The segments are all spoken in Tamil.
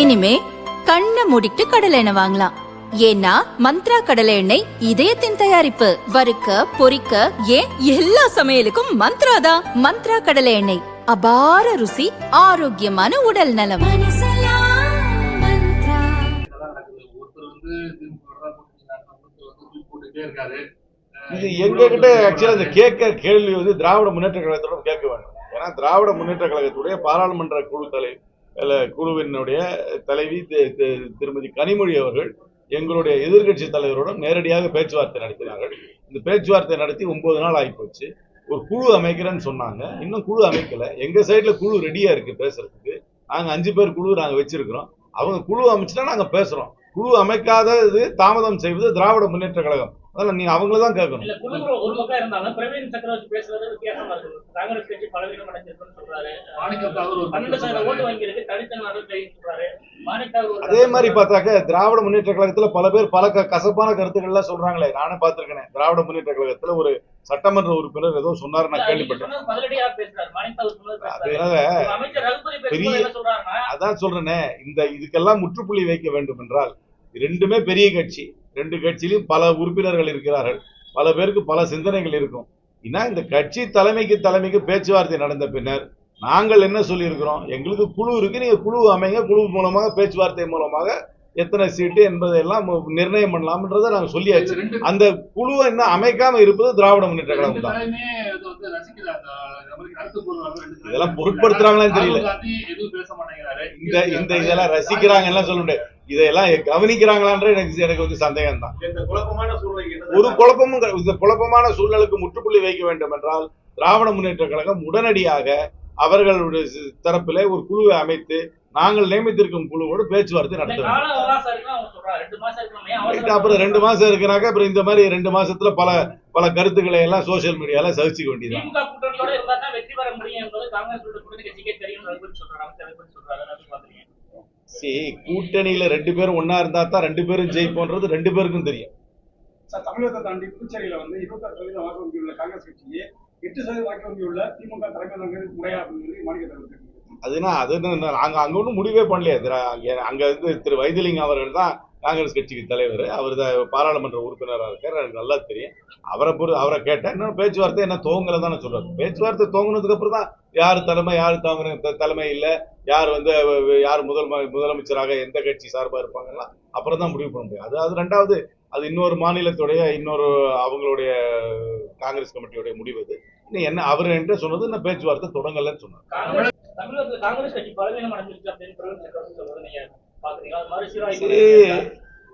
இனிமே கண்ணை மூடிட்டு கடலை எண்ணெய் வாங்கலாம். ஏன்னா மந்த்ரா கடலை எண்ணெய் இதயத்தின் தயாரிப்பு. வறுக்க பொரிக்க ஏன் எல்லா சமையலுக்கும் மந்த்ரா தான். மந்த்ரா கடலை எண்ணெய். அபார ருசி ஆரோக்கியமான உடல் நலம். இது எங்க கிட்ட ஆக்சுவலா இந்த கேட்க கேள்வி வந்து திராவிட முன்னேற்ற கழகத்தோட கேட்க வேண்டும். ஏன்னா திராவிட முன்னேற்ற கழகத்துடைய பாராளுமன்ற குழு தலை இல்ல, குழுவினுடைய தலைவி திருமதி கனிமொழி அவர்கள் எங்களுடைய எதிர்க்கட்சி தலைவருடன் நேரடியாக பேச்சுவார்த்தை நடத்தினார்கள். இந்த பேச்சுவார்த்தை நடத்தி ஒன்பது நாள் ஆகிப்போச்சு ஒரு குழு அமைக்கிறேன்னு சொன்னாங்க. இன்னும் குழு அமைக்கல. எங்க சைடில் குழு ரெடியா இருக்கு பேசுறதுக்கு. நாங்க அஞ்சு பேர் குழு நாங்க வச்சிருக்கிறோம். அவங்க குழு அமைச்சுட்டா நாங்க பேசுறோம். குழு அமைக்காதது தாமதம் செய்வது திராவிட முன்னேற்ற கழகம். அதெல்லாம் நீங்க அவங்கள தான் கேட்கணும். அதே மாதிரி பார்த்தாக்க திராவிட முன்னேற்ற கழகத்துல பல பேர் பல க- கசப்பான கருத்துக்கள்லாம் சொல்றாங்களே. நானே பார்த்திருக்கேன். திராவிட முன்னேற்ற கழகத்துல ஒரு சட்டமன்ற உறுப்பினர் ஏதோ சொன்னாரு நான் கேள்விப்பட்டேன். பதிலடியா பேசுறாரு. மாணிக்காக சொன்னது அது பேசுறாரு. என்னங்க, இப்ப அமைச்சர் ரகுபதி பேசும்போது பெரிய- என்ன சொல்றாருன்னா அதான் சொல்றேனே. இந்த இதுக்கெல்லாம் முற்றுப்புள்ளி வைக்க வேண்டும் என்றால் ரெண்டுமே பெரிய கட்சி. ரெண்டு கட்சியிலும் பல உறுப்பினர்கள் இருக்கிறார்கள். பல பேருக்கு பல சிந்தனைகள் இருக்கும். ஏன்னா இந்த கட்சி தலைமைக்கு தலைமைக்கு பேச்சுவார்த்தை நடந்த பின்னர் நாங்கள் என்ன சொல்லியிருக்கிறோம்? எங்களுக்கு குழு இருக்கு. நீங்க குழு அமைங்க. குழு மூலமாக பேச்சுவார்த்தை மூலமாக எத்தனை சீட்டு என்பதையெல்லாம் நிர்ணயம் பண்ணலாம்ன்றதை நாங்கள் சொல்லியாச்சு. அந்த குழுவை இன்னும் அமைக்காம இருப்பது திராவிட முன்னேற்ற கழகம் தான். இதெல்லாம் பொருட்படுத்துறாங்களான்னு தெரியல. இந்த இந்த இதெல்லாம் ரசிக்கிறாங்க எல்லாம் சொல்ல முடியாது. இதெல்லாம் கவனிக்கிறாங்களான்ற எனக்கு எனக்கு வந்து சந்தேகம் தான். என்ன ஒரு குழப்பமும். இந்த குழப்பமான சூழலுக்கு முற்றுப்புள்ளி வைக்க வேண்டும் என்றால் திராவிட முன்னேற்ற கழகம் உடனடியாக அவர்களுடைய தரப்பிலே ஒரு குழுவை அமைத்து நாங்கள் நியமித்திருக்கும் குழுவோடு பேச்சுவார்த்தை இந்த நடத்த கால வேண்டும் அவகாசம் இருக்குன்னு அவங்க சொல்றாரு ரெண்டு மாசம் இருக்கணும் ஏன் ரைட், அவசரம் அப்புறம் ரெண்டு மாசம் இருக்குனாக்க அப்புறம் இந்த மாதிரி ரெண்டு மாசத்துல பல பல கருத்துக்களை எல்லாம் சோசியல் மீடியால சகிச்சுக்க வேண்டியதுதான். திமுக கூட்டணியோட இருந்தா தான் வெற்றி பெற முடியும் என்பது காங்கிரஸ் கூட்டணி கட்சிக்கே தெரியும் ரகுபதி சொல்றாரு அமைச்சர் ரகுபதி சொல்றாரு அப்படின்னு பாக்குறீங்க சரி கூட்டணியில ரெண்டு பேரும் ஒன்னா இருந்தா தான் ரெண்டு பேரும் ஜெயிப்போன்றது ரெண்டு பேருக்கும் தெரியும். சார் தமிழகத்தை தாண்டி புதுச்சேரியில வந்து இருபத்தாறு சதவீதம் வாக்கு காங்கிரஸ் கட்சியே எட்டு சதவீத வாக்கு வங்கியுள்ள திமுக தலைமை வங்கி முறையா அப்படின்னு மாநில தலைவர் அதுனா அது என்ன, நாங்க அங்க ஒன்றும் முடிவே பண்ணலையே திரா- அங்க- இருந்து திரு வைத்திலிங்கம் அவர்கள் தான் காங்கிரஸ் கட்சிக்கு தலைவர். அவர் தான் பாராளுமன்ற உறுப்பினராக இருக்கார். எனக்கு நல்லா தெரியும். அவரை பொறு அவரை கேட்டேன் இன்னும் பேச்சுவார்த்தை என்ன துவங்கலை தானே சொல்கிறார் பேச்சுவார்த்தை துவங்கினதுக்கு அப்புறம் தான் யார் தலைமை யார் தவறு தலைமை இல்லை. யார் வந்து யார் முதல் முதலமைச்சராக எந்த கட்சி சார்பா இருப்பாங்கலாம் அப்புறம் தான் முடிவு பண்ண முடியும். அது அது ரெண்டாவது அது இன்னொரு மாநிலத்துடைய இன்னொரு அவங்களுடைய காங்கிரஸ் கமிட்டியுடைய முடிவு அது. இன்னும் என்ன அவர் என்று சொன்னது இன்னும் பேச்சுவார்த்தை தொடங்கலன்னு சொன்னார்.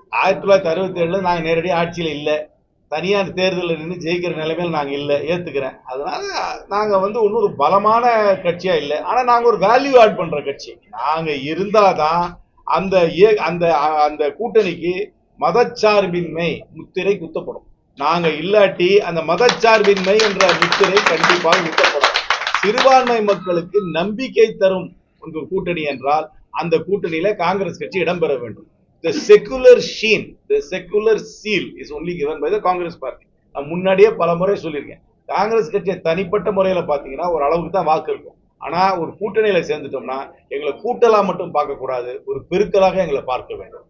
ஆயிரத்தி தொள்ளாயிரத்தி அறுபத்தி ஏழுல நாங்க நேரடியாக ஆட்சியில இல்ல. தனியார் தேர்தலில் நின்று ஜெயிக்கிற நிலைமையில் நாங்க இல்ல. ஏத்துக்கிறேன். அதனால நாங்க வந்து ஒரு பலமான கட்சியா இல்லை. ஆனா நாங்க ஒரு வேல்யூ ஆட் பண்ற கட்சி. நாங்க இருந்தாதான் அந்த ஏ- அந்த அந்த கூட்டணிக்கு மதச்சார்பின்மை முத்திரை குத்தப்படும். நாங்க இல்லாட்டி அந்த மதச்சார்பின்மை என்ற முத்திரை கண்டிப்பாக குத்தப்படும். சிறுபான்மை மக்களுக்கு நம்பிக்கை தரும் ஒரு கூட்டணி என்றால் அந்த கூட்டணியில காங்கிரஸ் கட்சி இடம்பெற வேண்டும். The secular sheen the secular seal is only given by the Congress party நான் முன்னாடியே பல முறை சொல்லியிருக்கேன். காங்கிரஸ் கட்சியை தனிப்பட்ட முறையில் பார்த்தீங்கன்னா ஒரு அளவுக்கு தான் வாக்கு இருக்கும். ஆனால் ஒரு கூட்டணியில் சேர்ந்துட்டோம்னா எங்களை கூட்டலாக மட்டும் பார்க்கக்கூடாது ஒரு பெருக்கலாக எங்களை பார்க்க வேண்டும்.